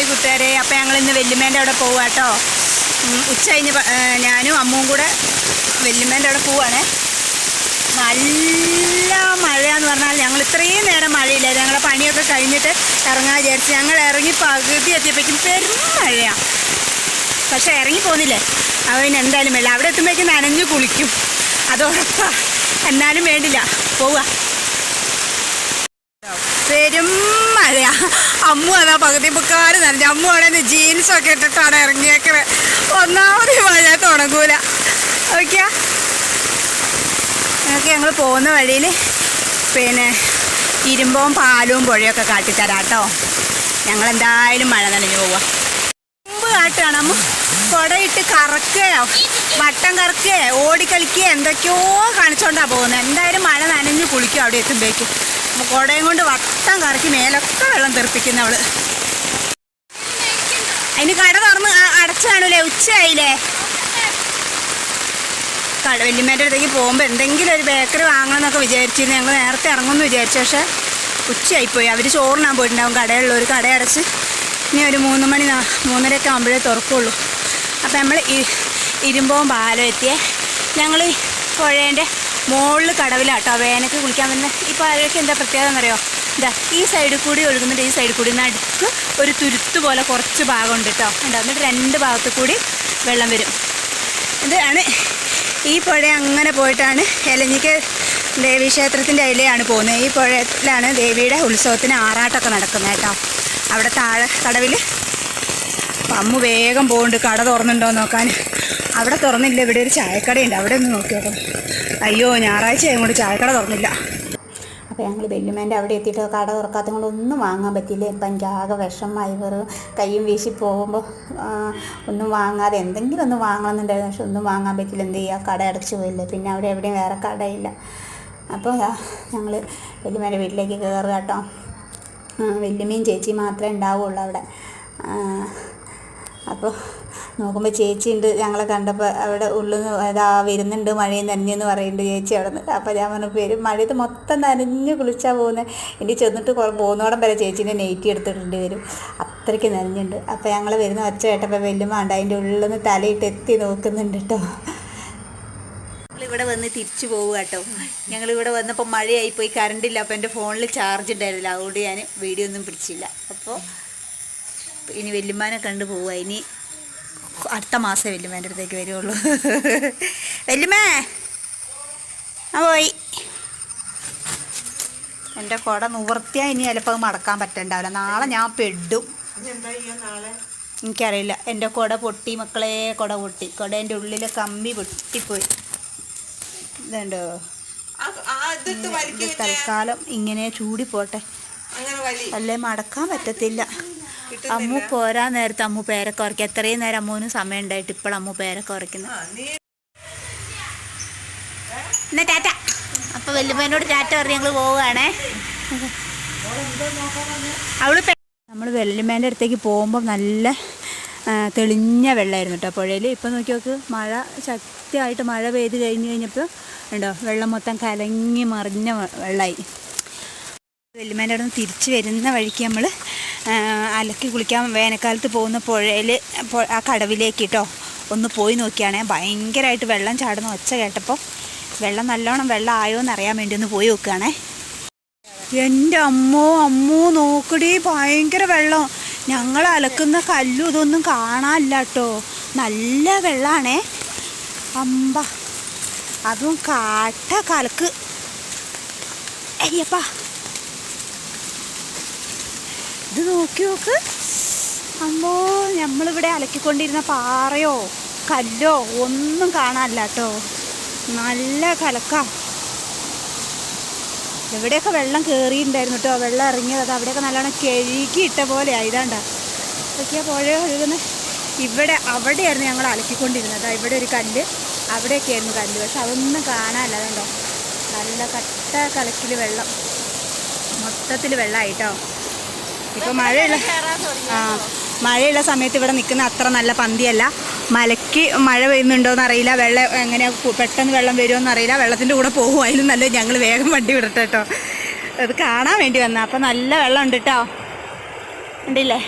Hi കൂട്ടുകാരെ അപ്പം ഞങ്ങൾ ഇന്ന് വെല്ലുമേന്റെ അവിടെ പോവുക കേട്ടോ ഉച്ച കഴിഞ്ഞ് ഞാനും അമ്മും കൂടെ വെല്ലുമേന്റെ അവിടെ പോവാണ്. നല്ല മഴയെന്ന് പറഞ്ഞാൽ ഞങ്ങൾ ഇത്രയും നേരം മഴയില്ല. ഞങ്ങളെ പണിയൊക്കെ കഴിഞ്ഞിട്ട് ഇറങ്ങാൻ വിചാരിച്ച് ഞങ്ങൾ ഇറങ്ങി പകുതി എത്തിയപ്പോഴേക്കും പെരും മഴയാണ് പക്ഷേ ഇറങ്ങി പോകുന്നില്ലേ അവന് എന്തായാലും വേണ്ട. അവിടെ എത്തുമ്പോഴേക്കും നനഞ്ഞു കുളിക്കും. അതോടൊപ്പം എന്നാലും വേണ്ടില്ല. പോവുക പെരും അമ്മു അതാ പകുതി മുക്കാൽ നനഞ്ഞു. അമ്മു അവിടെ ജീൻസൊക്കെ ഇട്ടിട്ടാണ് ഇറങ്ങിയേക്കണേ. ഒന്നാമത് മഴ തുടങ്ങൂല. ഓക്കെയാ? ഞങ്ങൾക്ക് ഞങ്ങൾ പോകുന്ന വഴിയിൽ പിന്നെ ഇരുമ്പവും പാലും പുഴയൊക്കെ കാട്ടിത്തരാം കേട്ടോ. ഞങ്ങൾ എന്തായാലും മഴ നനഞ്ഞു പോവാം. മുമ്പ് കാട്ടുകയാണ് അമ്മ. കുടയിട്ട് കറക്കുകയോ വട്ടം കറക്കുകയോ ഓടിക്കളിക്കുകയോ എന്തൊക്കെയോ കാണിച്ചോണ്ടാ പോകുന്നത് എന്തായാലും മഴ നനഞ്ഞ് കുളിക്കും അവിടെ എത്തുമ്പോഴേക്കും. കുടയും കൊണ്ട് വട്ടം കറക്കി മേലൊക്കെ വെള്ളം തെറിപ്പിക്കുന്ന അവൾ. അതിന് കട തുറന്ന് അടച്ചു കാണൂലേ? ഉച്ചയായില്ലേ? കട വല്യമ്മേന്റെ അടുത്തേക്ക് പോകുമ്പോൾ എന്തെങ്കിലും ഒരു ബേക്കറി വാങ്ങണം എന്നൊക്കെ വിചാരിച്ചിരുന്നു. ഞങ്ങൾ നേരത്തെ ഇറങ്ങുമെന്ന് വിചാരിച്ചു. പക്ഷേ ഉച്ചയായിപ്പോയി. അവർ ചോറിനാൻ പോയിട്ടുണ്ടാവും. കടയുള്ള ഒരു കട അടച്ച് ഇനി ഒരു മൂന്ന് മണി മൂന്നരയൊക്കെ ആകുമ്പോഴേ തുറക്കുള്ളൂ. അപ്പം നമ്മൾ ഇരുമ്പവും പാലം എത്തിയേ. ഞങ്ങൾ പുഴേന്റെ മുകളിൽ കടവിലാട്ടോ വേനക്ക് കുളിക്കാൻ വരുന്ന ഈ പാലയ്ക്ക് എന്താ പ്രത്യേകത എന്നറിയോ? ഇതാ ഈ സൈഡിൽ കൂടി ഒഴുകുന്നുണ്ട് ഈ സൈഡിൽ കൂടി. നടുക്ക് ഒരു തുരുത്ത് പോലെ കുറച്ച് ഭാഗമുണ്ട് കേട്ടോ ഉണ്ടോ എന്നിട്ട് രണ്ട് ഭാഗത്ത് കൂടി വെള്ളം വരും. ഇതാണ് ഈ പുഴ അങ്ങനെ പോയിട്ടാണ് എലഞ്ഞിക്ക് ദേവീ ക്ഷേത്രത്തിന്റെ അതിലെയാണ് പോകുന്നത്. ഈ പുഴയിലാണ് ദേവിയുടെ ഉത്സവത്തിന് ആറാട്ടൊക്കെ നടക്കുന്നത് കേട്ടോ. അവിടെ താഴെ കടവിൽ അമ്മ വേഗം പോകുന്നുണ്ട് കട തുറന്നുണ്ടോ നോക്കാൻ. അവിടെ തുറന്നില്ല. ഇവിടെ ഒരു ചായക്കടയുണ്ട്. അവിടെ ഒന്ന് നോക്കി നോക്കണം അയ്യോ ഞായറാഴ്ച അങ്ങോട്ട് ചായക്കട തുറന്നില്ല. അപ്പോൾ ഞങ്ങൾ വെല്ലുമേന്റെ അവിടെ എത്തിയിട്ട് കട തുറക്കാത്ത കൊണ്ട് ഒന്നും വാങ്ങാൻ പറ്റിയില്ല. ഇപ്പം എനിക്ക് ആകെ വിഷമായി വെറും കൈയും വീശി പോകുമ്പോൾ ഒന്നും വാങ്ങാതെ എന്തെങ്കിലും ഒന്നും വാങ്ങണമെന്നുണ്ടായിരുന്നു. പക്ഷെ ഒന്നും വാങ്ങാൻ പറ്റില്ല എന്ത് ചെയ്യുക കട അടച്ചു പോയില്ല? പിന്നെ അവിടെ എവിടെയും വേറെ കടയില്ല. അപ്പോൾ ഞങ്ങൾ വെല്ലുമേന്റെ വീട്ടിലേക്ക് കയറുക കേട്ടോ. ആ, വല്യമ്മയും ചേച്ചി മാത്രമേ ഉണ്ടാവുള്ളൂ അവിടെ. അപ്പോൾ നോക്കുമ്പോൾ ചേച്ചി ഉണ്ട് ഞങ്ങളെ കണ്ടപ്പോൾ അവിടെ ഉള്ളിൽ നിന്ന് വരുന്നുണ്ട് മഴയും നനഞ്ഞെന്ന് പറയുന്നുണ്ട് ചേച്ചി അവിടെ നിന്ന്. അപ്പോൾ ഞാൻ പറഞ്ഞു പേര് മഴയത്ത് മൊത്തം നനഞ്ഞ് കുളിച്ചാൽ പോകുന്നത് ഇനി ചെന്നിട്ട് കുറേ പോകുന്നോടം വരെ ചേച്ചീന്റെ നെയ്റ്റി എടുത്തിട്ടുണ്ട് വരും. അത്രയ്ക്ക് നനഞ്ഞുണ്ട്. അപ്പോൾ ഞങ്ങൾ വരുന്ന ഒച്ച കേട്ടപ്പോൾ വല്യമ്മ ഉണ്ട് അതിന്റെ ഉള്ളിൽ നിന്ന് തലയിട്ട് എത്തി നോക്കുന്നുണ്ട് കേട്ടോ ഇവിടെ വന്ന് തിരിച്ചു പോവുക കേട്ടോ ഞങ്ങൾ ഇവിടെ വന്നപ്പോൾ മഴയായി പോയി കറണ്ടില്ല അപ്പോൾ എന്റെ ഫോണിൽ ചാർജ് ഉണ്ടായിരുന്നില്ല അതുകൊണ്ട് ഞാൻ വീഡിയോ ഒന്നും പിടിച്ചില്ല. അപ്പോൾ ഇനി വെല്ലുമാനെ കണ്ടു പോവുക. ഇനി അടുത്ത മാസം വല്യമ്മേന്റെ അടുത്തേക്ക് വരുള്ളൂ വല്യമ്മേ ആ പോയി. എന്റെ കുട നിവർത്തിയാൽ ഇനി ചിലപ്പോൾ മടക്കാൻ പറ്റണ്ടാവില്ല. നാളെ ഞാൻ പെടും. എനിക്കറിയില്ല. എന്റെ കുട പൊട്ടി മക്കളെ കുട പൊട്ടി. കുടേന്റെ ഉള്ളിലെ കമ്പി പൊട്ടിപ്പോയി. ഇതുണ്ടോ? ഇത് തൽക്കാലം ഇങ്ങനെ ചൂടി പോട്ടെ അല്ലേ മടക്കാൻ പറ്റത്തില്ല. അമ്മു പോരാൻ നേരത്തെ അമ്മു പേരൊക്കെ ഉറക്കി. എത്രയും നേരം അമ്മുവിന് സമയം ഉണ്ടായിട്ട് ഇപ്പോൾ അമ്മു പേരൊക്കെ ഉറക്കുന്നത് എന്നാ ടാറ്റ. അപ്പൊ വല്യമ്മേനോട് ടാറ്റ പറഞ്ഞ് ഞങ്ങൾ പോവുകയാണേ. അവൾ നമ്മൾ വെല്ലുമേന്റെ അടുത്തേക്ക് പോകുമ്പോൾ നല്ല തെളിഞ്ഞ വെള്ളമായിരുന്നു കേട്ടോ പുഴയിൽ ഇപ്പം നോക്കി നോക്ക് മഴ ശക്തിയായിട്ട് മഴ പെയ്ത് കഴിഞ്ഞ് കഴിഞ്ഞപ്പോൾ ഉണ്ടോ വെള്ളം മൊത്തം കലങ്ങി മറിഞ്ഞ വെള്ളമായി വെല്ലുമേന്റെ അവിടെ നിന്ന് തിരിച്ച് വരുന്ന വഴിക്ക് നമ്മൾ അലക്കി കുളിക്കാൻ വേനൽക്കാലത്ത് പോകുന്ന പുഴയിൽ ആ കടവിലേക്ക് കേട്ടോ ഒന്ന് പോയി നോക്കിയാണേ. ഭയങ്കരമായിട്ട് വെള്ളം ചാടുന്ന ഒച്ച കേട്ടപ്പോൾ വെള്ളം നല്ലോണം വെള്ളം ആയോ എന്ന് അറിയാൻ വേണ്ടി ഒന്ന് പോയി നോക്കുകയാണേ. എന്റെ അമ്മോ അമ്മോ നോക്കടി ഭയങ്കര വെള്ളം. ഞങ്ങൾ അലക്കുന്ന കല്ലും ഇതൊന്നും കാണാനില്ല കേട്ടോ നല്ല വെള്ളമാണേ അമ്പ അതും കാട്ട കലക്ക്. അയ്യപ്പാ ഇത് നോക്കി നോക്ക്. അമ്മോ നമ്മളിവിടെ അലക്കിക്കൊണ്ടിരുന്ന പാറയോ കല്ലോ ഒന്നും കാണാനില്ല കേട്ടോ നല്ല കലക്കാം. എവിടെയൊക്കെ വെള്ളം കയറിയിട്ടുണ്ടായിരുന്നു കേട്ടോ. വെള്ളം ഇറങ്ങിയത് അവിടെയൊക്കെ നല്ലോണം കഴുകി ഇട്ട പോലെ ആയതാണ്ട ഇതൊക്കെയാ പുഴ ഒഴുകുന്നത് ഇവിടെ അവിടെയായിരുന്നു ഞങ്ങൾ അലക്കിക്കൊണ്ടിരുന്നത്. ഇവിടെ ഒരു കല്ല്. അവിടെയൊക്കെയായിരുന്നു കല്ല്. പക്ഷെ അതൊന്നും കാണാനില്ല. അതുണ്ടോ നല്ല കട്ട കലക്കിൽ വെള്ളം. മൊത്തത്തിൽ വെള്ളമായിട്ടോ ഇപ്പോൾ മഴയുള്ള ആ മഴയുള്ള സമയത്ത് ഇവിടെ നിൽക്കുന്ന അത്ര നല്ല പന്തിയല്ല. മലയ്ക്ക് മഴ പെയ്യുന്നുണ്ടോയെന്ന് അറിയില്ല. വെള്ളം എങ്ങനെയാ പെട്ടെന്ന് വെള്ളം വരുമോയെന്ന് അറിയില്ല. വെള്ളത്തിന്റെ കൂടെ പോകും. അതിലും നല്ല ഞങ്ങൾ വേഗം വണ്ടി വിടട്ടെ കേട്ടോ അത് കാണാൻ വേണ്ടി വന്ന. അപ്പം നല്ല വെള്ളം ഉണ്ട് കേട്ടോ ഉണ്ടില്ലേ